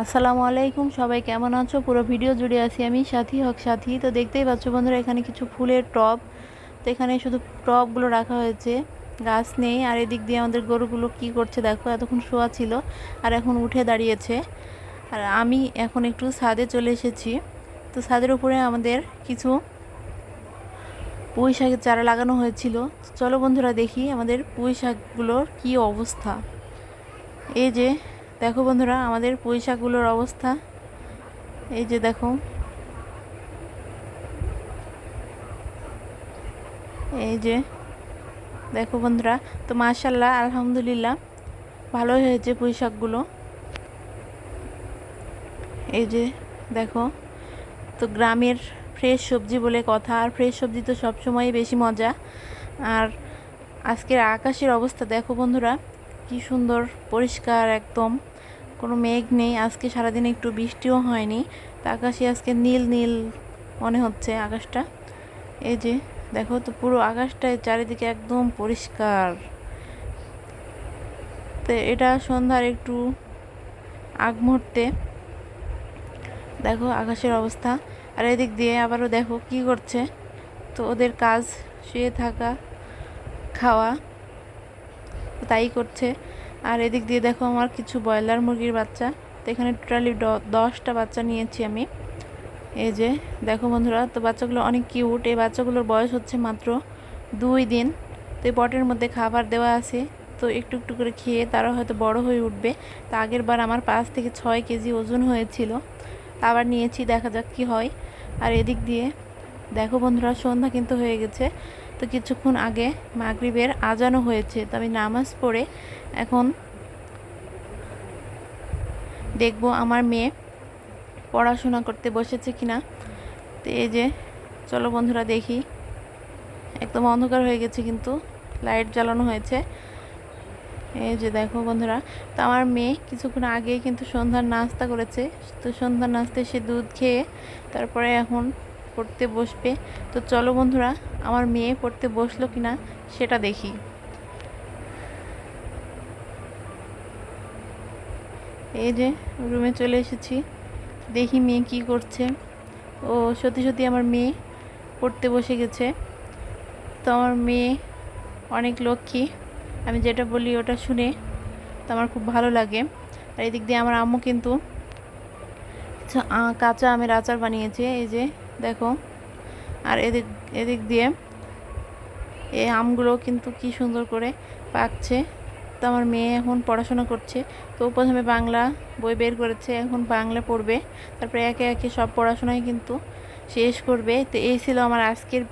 আসসালামু আলাইকুম, সবাই কেমন আছো? পুরো ভিডিও জুড়ে আছি আমি, সাথী হক সাথী। তো দেখতেই পাচ্ছ বন্ধুরা, এখানে কিছু ফুলের টব। তো এখানে শুধু টবগুলো রাখা হয়েছে, গাছ নেই। আর এদিক দিয়ে আমাদের গরুগুলো কি করছে দেখো, এতক্ষণ শোয়া ছিল, আর এখন উঠে দাঁড়িয়েছে। আর আমি এখন একটু ছাদে চলে এসেছি। তো ছাদের উপরে আমাদের কিছু পুঁই শাকের চারা লাগানো হয়েছিল। চলো বন্ধুরা দেখি আমাদের পুঁই শাকগুলোর কী অবস্থা। এই যে দেখো বন্ধুরা, আমাদের পুঁই শাকগুলোর অবস্থা। এই যে দেখো। এই যে দেখো বন্ধুরা, তো মাশাল্লাহ আলহামদুলিল্লাহ, ভালোই হয়েছে পুঁই শাকগুলো এই যে দেখো, তো গ্রামের ফ্রেশ সবজি বলে কথা, আর ফ্রেশ সবজি তো সবসময়ই বেশি মজা। আর আজকের আকাশের অবস্থা, দেখো বন্ধুরা, কি সুন্দর, পরিষ্কার একদম। কোনো মেঘ নেই, আজকে সারাদিন একটু বৃষ্টিও হয়নি। তো আকাশে আজকে নীল নীল মনে হচ্ছে আকাশটা। এই যে, দেখো তো পুরো আকাশটায় চারিদিকে একদম পরিষ্কার। তো এটা সন্ধ্যার একটু আগ মুহূর্তে। দেখো আকাশের অবস্থা। আর এদিক দিয়ে আবারও দেখো কি করছে। তো ওদের কাজ, শুয়ে থাকা, খাওয়া, তাই করছে। আর এদিক দিয়ে দেখো আমার কিছু ব্রয়লার মুরগির বাচ্চা। তো এখানে টোটালি দশটা বাচ্চা নিয়েছি আমি। এই যে, দেখো বন্ধুরা, তো বাচ্চাগুলো অনেক কিউট এই বাচ্চাগুলোর বয়স হচ্ছে মাত্র দুই দিন। তো এই পটের মধ্যে খাবার দেওয়া আছে। তো একটু একটু করে খেয়ে তারা হয়তো বড় হয়ে উঠবে। তো আগের বার আমার পাঁচ থেকে ছয় কেজি ওজন হয়েছিল। আবার নিয়েছি, দেখা যাক কি হয়। আর এদিক দিয়ে, দেখো বন্ধুরা, সন্ধ্যা কিন্তু হয়ে গেছে। তো কিছুক্ষণ আগে মাগরিবের আজানও হয়েছে, তো আমি নামাজ পড়ে এখন দেখব আমার মেয়ে পড়াশোনা করতে বসেছে কিনা। তো এই যে, চলো বন্ধুরা দেখি। একদম অন্ধকার হয়ে গেছে কিন্তু, লাইট জ্বালানো হয়েছে। এই যে দেখো বন্ধুরা, তো আমার মেয়ে কিছুক্ষণ আগেই কিন্তু সন্ধ্যার নাস্তা করেছে। তো সন্ধ্যার নাস্তায় সে দুধ খেয়ে তারপরে এখন পড়তে বসবে। তো চলো বন্ধুরা, আমার মেয়ে পড়তে বসল কিনা সেটা দেখি। এই যে রুমে চলে এসেছি। দেখি মেয়ে কি করছে। ও, সত্যি সত্যি আমার মেয়ে পড়তে বসে গেছে। তো আমার মেয়ে অনেক লক্ষ্মী। আমি যেটা বলি ওটা শুনে তো আমার খুব ভালো লাগে। আর এদিক দিয়ে আমার আম্মু কিন্তু কাঁচা আমের আচার বানিয়েছে। এই যে দেখো। আর এদিক এদিক দিয়ে এই আমগুলো কিন্তু কি সুন্দর করে পাকছে। তো আমার মেয়ে এখন পড়াশোনা করছে। তো প্রথমে বাংলা বই বের করেছে, এখন বাংলা পড়বে। তারপরে একে একে সব পড়াশোনায় কিন্তু শেষ করবে। তো এই ছিল আমার আজকের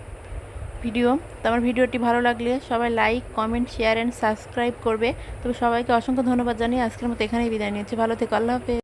ভিডিও। তো আমার ভিডিওটি ভালো লাগলে সবাই like, comment, share and subscribe করবে। তবে সবাইকে অসংখ্য ধন্যবাদ জানিয়ে আজকের মতো এখানেই বিদায় নিয়েছি ভালো থেকো, আল্লাহ হাফেজ।